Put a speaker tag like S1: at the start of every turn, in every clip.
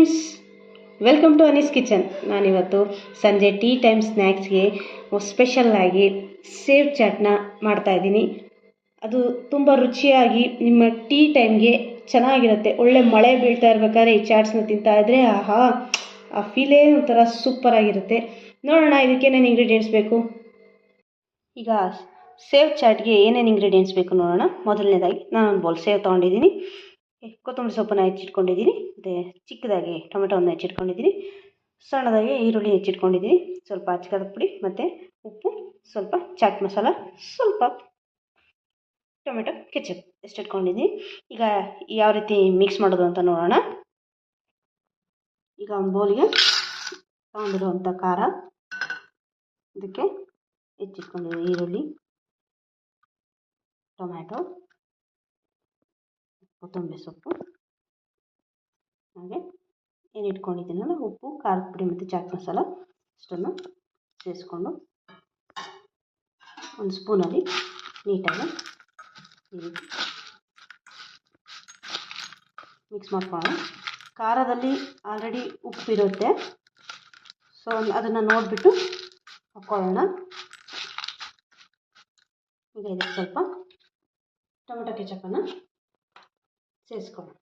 S1: Friends welcome to Anee's kitchen ನಾನಿವತ್ತು ಸಂಜೆ tea time ಸ್ನ್ಯಾಕ್ಸ್ಗೆ ಸ್ಪೆಷಲ್ಲಾಗಿ ಸೇವ್ ಚಾಟ್ನ ಮಾಡ್ತಾಯಿದ್ದೀನಿ ಅದು ತುಂಬ ರುಚಿಯಾಗಿ ನಿಮ್ಮ ಟೀ ಟೈಮ್ಗೆ ಚೆನ್ನಾಗಿರುತ್ತೆ. ಒಳ್ಳೆ ಮಳೆ ಬೀಳ್ತಾ ಇರ್ಬೇಕಾದ್ರೆ ಈ ಚಾಟ್ಸ್ನ ತಿಂತಾ ಇದ್ರೆ ಆಹಾ, ಆ ಫೀಲೇ ಒಂಥರ ಸೂಪರಾಗಿರುತ್ತೆ ನೋಡೋಣ ಇದಕ್ಕೇನೇನು ಇಂಗ್ರೀಡಿಯೆಂಟ್ಸ್ ಬೇಕು? ಈಗ ಸೇವ್ ಚಾಟ್ಗೆ ಏನೇನು ಇಂಗ್ರೀಡಿಯೆಂಟ್ಸ್ ಬೇಕು ನೋಡೋಣ. ಮೊದಲನೇದಾಗಿ ನಾನು ಬೌಲ್ ಸೇವ್ ತೊಗೊಂಡಿದ್ದೀನಿ. ಕೊತ್ತಂಬರಿ ಸೊಪ್ಪನ್ನು ಹೆಚ್ಚಿಟ್ಕೊಂಡಿದ್ದೀನಿ, ಮತ್ತು ಚಿಕ್ಕದಾಗಿ ಟೊಮೆಟೊವನ್ನು ಹೆಚ್ಚಿಟ್ಕೊಂಡಿದ್ದೀನಿ, ಸಣ್ಣದಾಗಿ ಈರುಳ್ಳಿ ಹೆಚ್ಚಿಟ್ಕೊಂಡಿದ್ದೀನಿ, ಸ್ವಲ್ಪ ಅಚ್ಚಕದ ಪುಡಿ ಮತ್ತು ಉಪ್ಪು, ಸ್ವಲ್ಪ ಚಾಟ್ ಮಸಾಲ, ಸ್ವಲ್ಪ ಟೊಮೆಟೊ, ಕೆಚಪ್ ಎಷ್ಟು ಇಟ್ಕೊಂಡಿದ್ದೀನಿ. ಈಗ ಯಾವ ರೀತಿ ಮಿಕ್ಸ್ ಮಾಡೋದು ಅಂತ ನೋಡೋಣ. ಈಗ ಒಂದು ಬೌಲಿಗೆ ತಗೊಂಡಿರುವಂಥ ಖಾರ, ಇದಕ್ಕೆ ಹೆಚ್ಚಿಟ್ಕೊಂಡಿದ್ದೀನಿ ಈರುಳ್ಳಿ ಟೊಮ್ಯಾಟೊ ಕೊತ್ತಂಬರಿ ಸೊಪ್ಪು, ಹಾಗೆ ಏನು ಇಟ್ಕೊಂಡಿದ್ದೀನಲ್ಲ ಉಪ್ಪು, ಖಾರದ ಪುಡಿ ಮತ್ತು ಚಾಟ್ ಮಸಾಲ ಇಷ್ಟನ್ನು ಸೇರಿಸ್ಕೊಂಡು ಒಂದು ಸ್ಪೂನಲ್ಲಿ ನೀಟಾಗಿ ಮಿಕ್ಸ್ ಮಾಡ್ಕೊಳ್ಳೋಣ. ಖಾರದಲ್ಲಿ ಆಲ್ರೆಡಿ ಉಪ್ಪಿರುತ್ತೆ ಸೊ ಅದನ್ನು ನೋಡಿಬಿಟ್ಟು ಹಾಕ್ಕೊಳ್ಳೋಣ ಈಗ ಇದಕ್ಕೆ ಸ್ವಲ್ಪ ಟೊಮೆಟೊ ಕೆಚಪನ್ನು ಸೇರಿಸ್ಕೊಳ್ಳೋಣ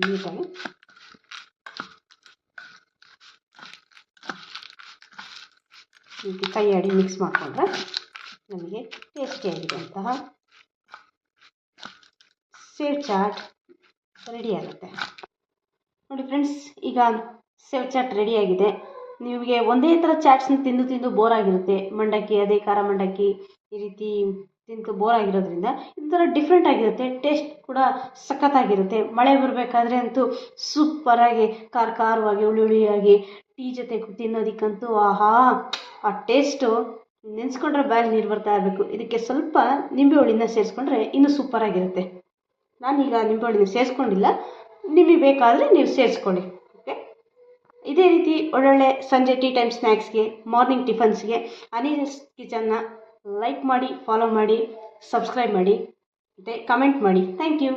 S1: ನೀಟಾಗಿ ಕೈ ಆಡಿ ಮಿಕ್ಸ್ ಮಾಡಿಕೊಂಡ್ರೆ ನಮಗೆ ಟೇಸ್ಟಿಯಾಗಿರುವಂತಹ ಸೇವ್ ಚಾಟ್ ರೆಡಿ ಆಗುತ್ತೆ ನೋಡಿ ಫ್ರೆಂಡ್ಸ್ ಈಗ ಸೇವ್ ಚಾಟ್ ರೆಡಿಯಾಗಿದೆ ನಿಮಗೆ ಒಂದೇ ಥರ ಚಾಟ್ಸ್ನ ತಿಂದು ತಿಂದು ಬೋರ್ ಆಗಿರುತ್ತೆ. ಮಂಡಕ್ಕಿ, ಅದೇ ಖಾರ ಮಂಡಕ್ಕಿ ಈ ರೀತಿ ತಿಂದು ಬೋರ್ ಆಗಿರೋದ್ರಿಂದ ಥರ ಡಿಫ್ರೆಂಟ್ ಆಗಿರುತ್ತೆ. ಟೇಸ್ಟ್ ಕೂಡ ಸಖತ್ತಾಗಿರುತ್ತೆ. ಮಳೆ ಬರಬೇಕಾದ್ರೆ ಅಂತೂ ಸೂಪರಾಗಿ ಖಾರ ಖಾರವಾಗಿ, ಹುಳಿ ಹುಳಿಯಾಗಿ ಟೀ ಜೊತೆ ತಿನ್ನೋದಕ್ಕಂತೂ ಆಹಾ, ಆ ಟೇಸ್ಟು ನೆನೆಸ್ಕೊಂಡ್ರೆ ಬಾಯಲ್ಲಿ ನೀರು ಬರ್ತಾ ಇರಬೇಕು. ಇದಕ್ಕೆ ಸ್ವಲ್ಪ ನಿಂಬೆ ಹುಳಿನ ಸೇರಿಸ್ಕೊಂಡ್ರೆ ಇನ್ನೂ ಸೂಪರಾಗಿರುತ್ತೆ ನಾನೀಗ ನಿಂಬೆ ಹುಳಿನ ಸೇರಿಸ್ಕೊಂಡಿಲ್ಲ. ನಿಮಗೆ ಬೇಕಾದರೆ ನೀವು ಸೇರಿಸ್ಕೊಳ್ಳಿ. ಇದೇ ರೀತಿ ಒಳ್ಳೊಳ್ಳೆ ಸಂಜೆ ಟೀ ಟೈಮ್ ಸ್ನ್ಯಾಕ್ಸ್ಗೆ ಮಾರ್ನಿಂಗ್ ಟಿಫನ್ಸ್ಗೆ ಅನಿಲ್ಸ್ ಕಿಚನ್ನ ಲೈಕ್ ಮಾಡಿ, ಫಾಲೋ ಮಾಡಿ, ಸಬ್ಸ್ಕ್ರೈಬ್ ಮಾಡಿ ಮತ್ತು ಕಮೆಂಟ್ ಮಾಡಿ. Thank you.